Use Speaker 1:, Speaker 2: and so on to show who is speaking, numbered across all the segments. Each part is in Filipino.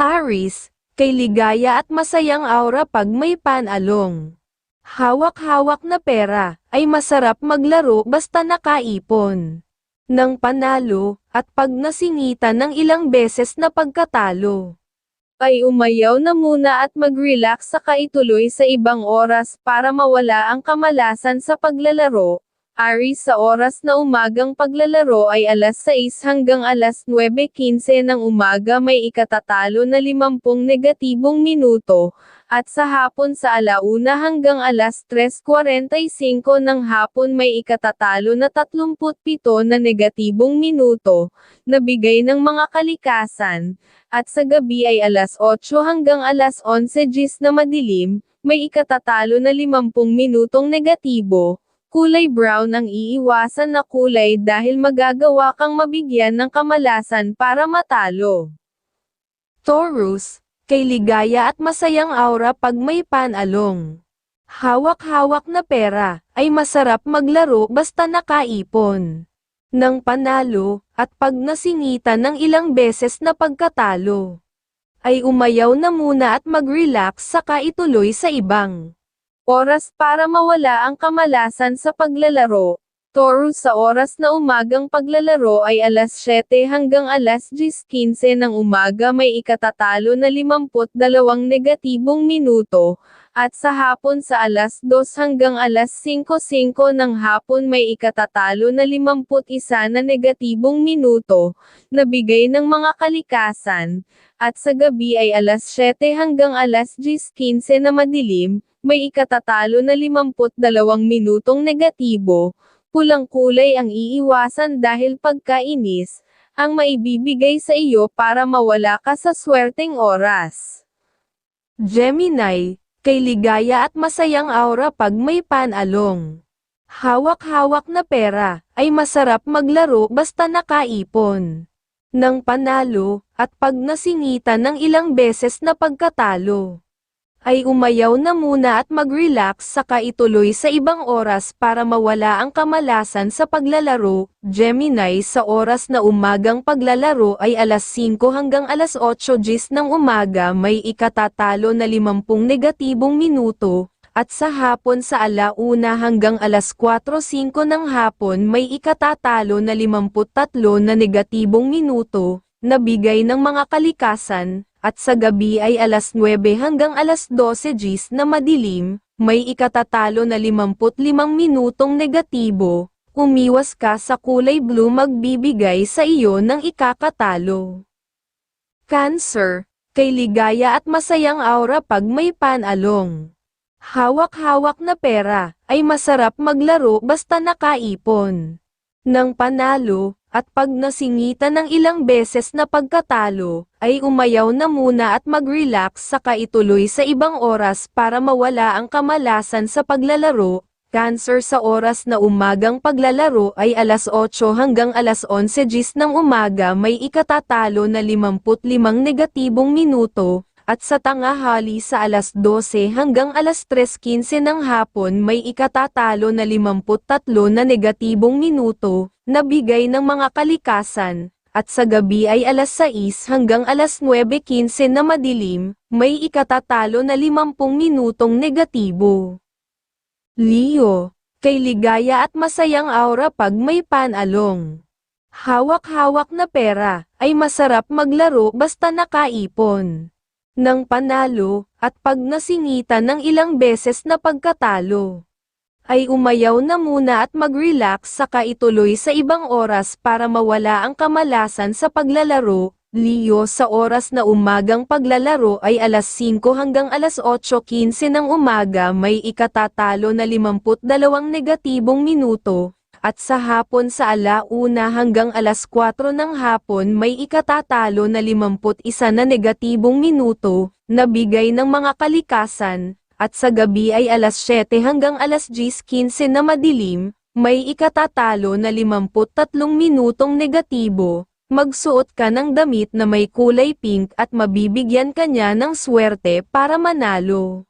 Speaker 1: Aris, kay ligaya at masayang aura pag may panalong. Hawak-hawak na pera, ay masarap maglaro basta nakaipon. Ng panalo, at pag nasingitan ng ilang beses na pagkatalo. Ay umayaw na muna at mag-relax saka ituloy sa ibang oras para mawala ang kamalasan sa paglalaro. Aris sa oras na umagang paglalaro ay alas 6 hanggang alas 9.15 ng umaga may ikatatalo na 50 negatibong minuto, at sa hapon sa alauna hanggang alas 3.45 ng hapon may ikatatalo na 37 na negatibong minuto, na bigay ng mga kalikasan, at sa gabi ay alas 8 hanggang alas 11 gis na madilim, may ikatatalo na 50 minutong negatibo, kulay brown ang iiwasan na kulay dahil magagawa kang mabigyan ng kamalasan para matalo. Taurus, kay ligaya at masayang aura pag may panalong. Hawak-hawak na pera, ay masarap maglaro basta nakaipon. Ng panalo, at pag nasingitan ng ilang beses na pagkatalo. Ay umayaw na muna at mag-relax saka ituloy sa ibang oras para mawala ang kamalasan sa paglalaro. Taurus sa oras na umagang paglalaro ay alas 7 hanggang alas 10.15 ng umaga may ikatatalo na 52 negatibong minuto, at sa hapon sa alas 2 hanggang alas 5.05 ng hapon may ikatatalo na 51 na negatibong minuto, na bigay ng mga kalikasan, at sa gabi ay alas 7 hanggang alas 10.15 na madilim, may ikatatalo na 52 minutong negatibo, pulang kulay ang iiwasan dahil pagkainis, ang maibibigay sa iyo para mawala ka sa swerteng oras. Gemini, kay ligaya at masayang aura pag may panalong. Hawak-hawak na pera, ay masarap maglaro basta nakaipon. Ng panalo, at pag nasingitan ng ilang beses na pagkatalo ay umayaw na muna at mag-relax saka ituloy sa ibang oras para mawala ang kamalasan sa paglalaro. Gemini sa oras na umagang paglalaro ay alas 5 hanggang alas 8 gis ng umaga may ikatatalo na 50 negatibong minuto, at sa hapon sa alauna hanggang alas 4.05 ng hapon may ikatatalo na 53 na negatibong minuto, na bigay ng mga kalikasan, at sa gabi ay alas 9 hanggang alas 12 gis na madilim, may ikatatalo na 55 minutong negatibo, umiwas ka sa kulay blue magbibigay sa iyo ng ikakatalo. Cancer, kay ligaya at masayang aura pag may panalong. Hawak-hawak na pera, ay masarap maglaro basta nakaipon. Ng panalo, at pag nasingitan ng ilang beses na pagkatalo, ay umayaw na muna at mag-relax saka ituloy sa ibang oras para mawala ang kamalasan sa paglalaro. Cancer sa oras na umagang paglalaro ay alas 8 hanggang alas 11 gis ng umaga may ikatatalo na 55 negatibong minuto, at sa tangahali sa alas 12 hanggang alas 3.15 ng hapon may ikatatalo na 53 na negatibong minuto, na bigay ng mga kalikasan, at sa gabi ay alas 6 hanggang alas 9.15 na madilim, may ikatatalo na 50 minutong negatibo. Leo, kay ligaya at masayang aura pag may panalong. Hawak-hawak na pera, ay masarap maglaro basta nakaipon ng panalo, at pag nasingitan ng ilang beses na pagkatalo, ay umayaw na muna at mag-relax saka ituloy sa ibang oras para mawala ang kamalasan sa paglalaro. Leo sa oras na umagang paglalaro ay alas 5 hanggang alas 8.15 ng umaga may ikatatalo na 52 negatibong minuto, at sa hapon sa alauna hanggang alas 4 ng hapon may ikatatalo na 51 na negatibong minuto, na bigay ng mga kalikasan, at sa gabi ay alas 7 hanggang alas 10.15 na madilim, may ikatatalo na 53 minutong negatibo, magsuot ka ng damit na may kulay pink at mabibigyan ka niya ng swerte para manalo.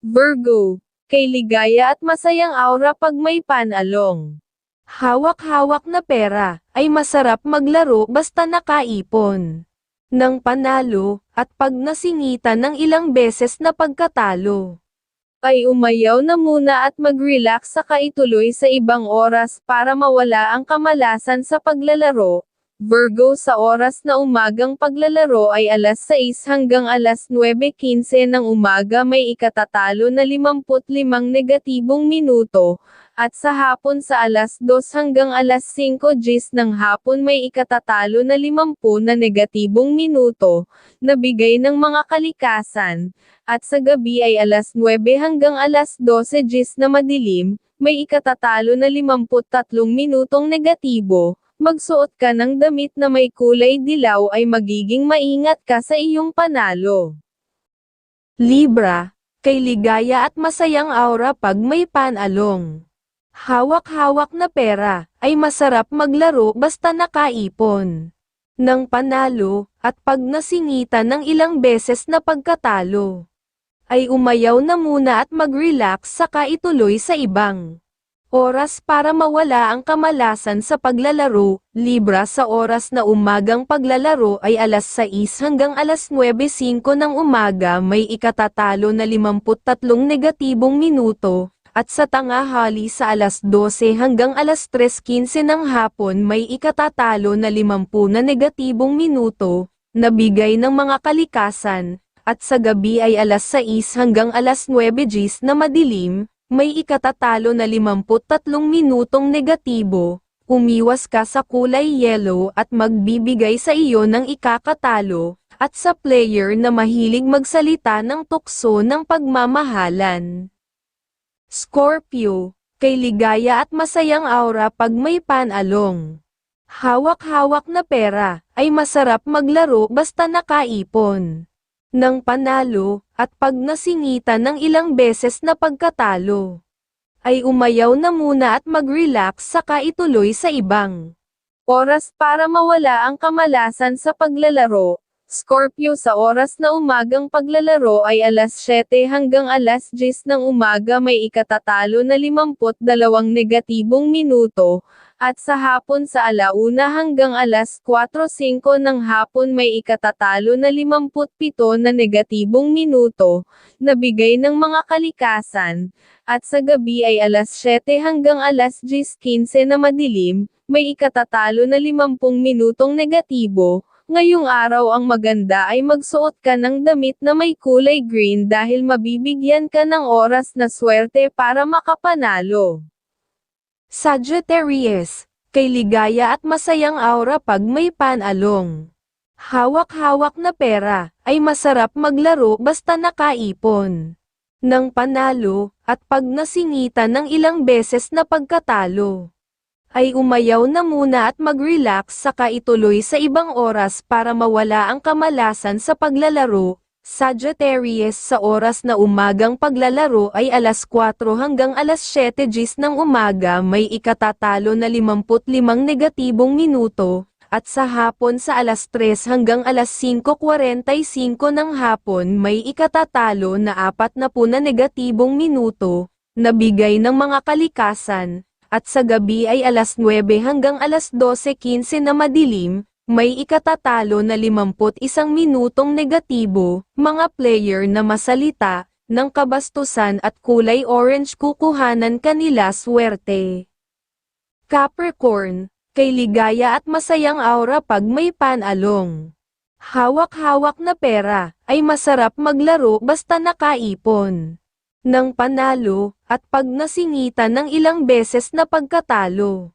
Speaker 1: Virgo kay ligaya at masayang aura pag may panalong. Hawak-hawak na pera, ay masarap maglaro basta nakaipon. ng panalo, at pag nasingitan ng ilang beses na pagkatalo, ay umayaw na muna at mag-relax sa kaituloy sa ibang oras para mawala ang kamalasan sa paglalaro. Virgo sa oras na umagang paglalaro ay alas 6 hanggang alas 9.15 ng umaga may ikatatalo na 55 negatibong minuto, at sa hapon sa alas 2 hanggang alas 5 gis ng hapon may ikatatalo na 50 na negatibong minuto, na bigay ng mga kalikasan, at sa gabi ay alas 9 hanggang alas 12 gis na madilim, may ikatatalo na 53 minutong negatibo, magsuot ka ng damit na may kulay dilaw ay magiging maingat ka sa iyong panalo. Libra, kay ligaya at masayang aura pag may panalong. Hawak-hawak na pera, ay masarap maglaro basta nakaipon. Ng panalo, at pag nasingitan ng ilang beses na pagkatalo, ay umayaw na muna at mag-relax saka ituloy sa ibang oras para mawala ang kamalasan sa paglalaro, Libra sa oras na umagang paglalaro ay alas 6 hanggang alas 9.05 ng umaga may ikatatalo na 53 negatibong minuto, at sa tangahali sa alas 12 hanggang alas 3.15 ng hapon may ikatatalo na 50 na negatibong minuto, na bigay ng mga kalikasan, at sa gabi ay alas 6 hanggang alas 9 gis na madilim, may ikatatalo na 53 minutong negatibo, umiwas ka sa kulay yellow at magbibigay sa iyo ng ikakatalo, at sa player na mahilig magsalita ng tukso ng pagmamahalan. Scorpio, kay ligaya at masayang aura pag may panalong. Hawak-hawak na pera, ay masarap maglaro basta nakaipon ng panalo, at pag nasingitan ng ilang beses na pagkatalo, ay umayaw na muna at mag-relax saka ituloy sa ibang oras para mawala ang kamalasan sa paglalaro. Scorpio sa oras na umagang paglalaro ay alas 7 hanggang alas 10 ng umaga may ikatatalo na 52 negatibong minuto, at sa hapon sa alauna hanggang alas 4.05 ng hapon may ikatatalo na 57 na negatibong minuto, na bigay ng mga kalikasan, at sa gabi ay alas 7 hanggang alas 10.15 na madilim, may ikatatalo na 50 minutong negatibo, Ngayong araw ang maganda ay magsuot ka ng damit na may kulay green dahil mabibigyan ka ng oras na swerte para makapanalo. Sagittarius, kay ligaya at masayang aura pag may panalong. Hawak-hawak na pera, ay masarap maglaro basta nakaipon. Ng panalo, at pag nasingitan ng ilang beses na pagkatalo ay umayaw na muna at mag-relax saka ituloy sa ibang oras para mawala ang kamalasan sa paglalaro. Sagittarius sa oras na umagang paglalaro ay alas 4 hanggang alas 7 gis ng umaga may ikatatalo na 55 negatibong minuto, at sa hapon sa alas 3 hanggang alas 5.45 ng hapon may ikatatalo na 40 na negatibong minuto, na bigay ng mga kalikasan, at sa gabi ay alas 9 hanggang alas 12.15 na madilim, may ikatatalo na 51 minutong negatibo, mga player na masalita, ng kabastusan at kulay orange kukuhanan kanila swerte. Capricorn, kay ligaya at masayang aura pag may panalong. Hawak-hawak na pera, ay masarap maglaro basta nakaipon ng panalo, at pag nasingitan ng ilang beses na pagkatalo,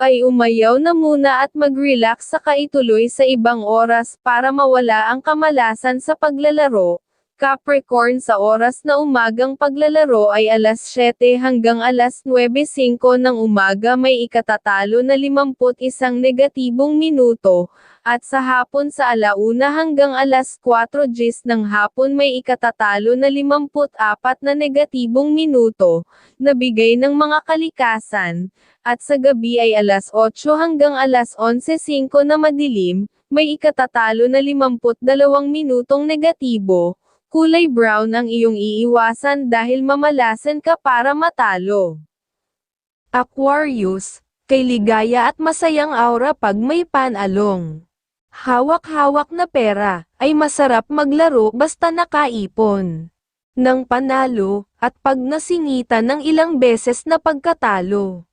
Speaker 1: ay umayaw na muna at mag-relax sa kaituloy sa ibang oras para mawala ang kamalasan sa paglalaro. Capricorn sa oras na umagang paglalaro ay alas 7 hanggang alas 9.05 ng umaga may ikatatalo na 51 negatibong minuto, at sa hapon sa alauna hanggang alas 4 gis ng hapon may ikatatalo na 54 na negatibong minuto, na bigay ng mga kalikasan, at sa gabi ay alas 8 hanggang alas 11.05 na madilim, may ikatatalo na 52 minutong negatibo, kulay brown ang iyong iiwasan dahil mamalasan ka para matalo. Aquarius, kay ligaya at masayang aura pag may panalong. Hawak-hawak na pera, ay masarap maglaro basta nakaipon. Ng panalo, at pag nasingitan ng ilang beses na pagkatalo.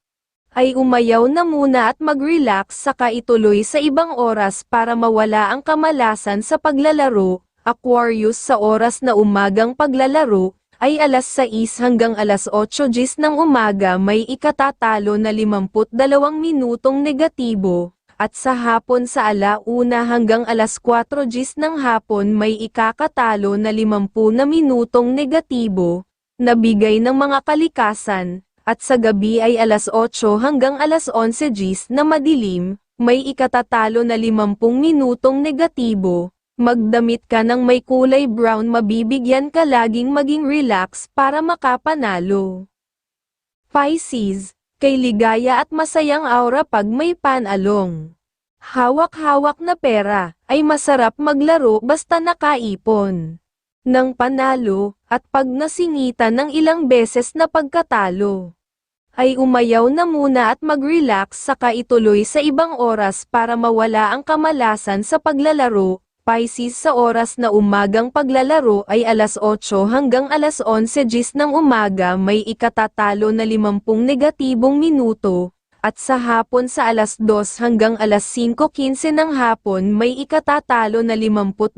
Speaker 1: Ay umayaw na muna at mag-relax saka ituloy sa ibang oras para mawala ang kamalasan sa paglalaro. Aquarius sa oras na umagang paglalaro, ay alas 6 hanggang alas 8 gis ng umaga may ikatatalo na 52 minutong negatibo, at sa hapon sa alauna hanggang alas 4 gis ng hapon may ikakatalo na 50 na minutong negatibo, na bigay ng mga kalikasan, at sa gabi ay alas 8 hanggang alas 11 gis na madilim, may ikatatalo na 50 minutong negatibo, magdamit ka ng may kulay brown mabibigyan ka laging maging relax para makapanalo. Pisces, kay ligaya at masayang aura pag may panalong. Hawak-hawak na pera, ay masarap maglaro basta nakaipon. Ng panalo, at pag nasingitan ng ilang beses na pagkatalo. Ay umayaw na muna at mag-relax saka ituloy sa ibang oras para mawala ang kamalasan sa paglalaro, Pisces sa oras na umagang paglalaro ay alas 8 hanggang alas 11 gis ng umaga may ikatatalo na 50 negatibong minuto, at sa hapon sa alas 2 hanggang alas 5.15 ng hapon may ikatatalo na 52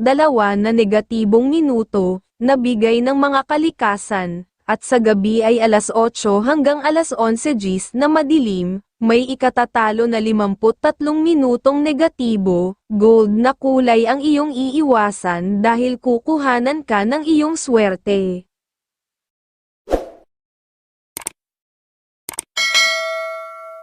Speaker 1: na negatibong minuto, na bigay ng mga kalikasan, at sa gabi ay alas 8 hanggang alas 11 gis na madilim, may ikatatalo na 53 minutong negatibo, gold na kulay ang iyong iiwasan dahil kukuhanan ka ng iyong swerte.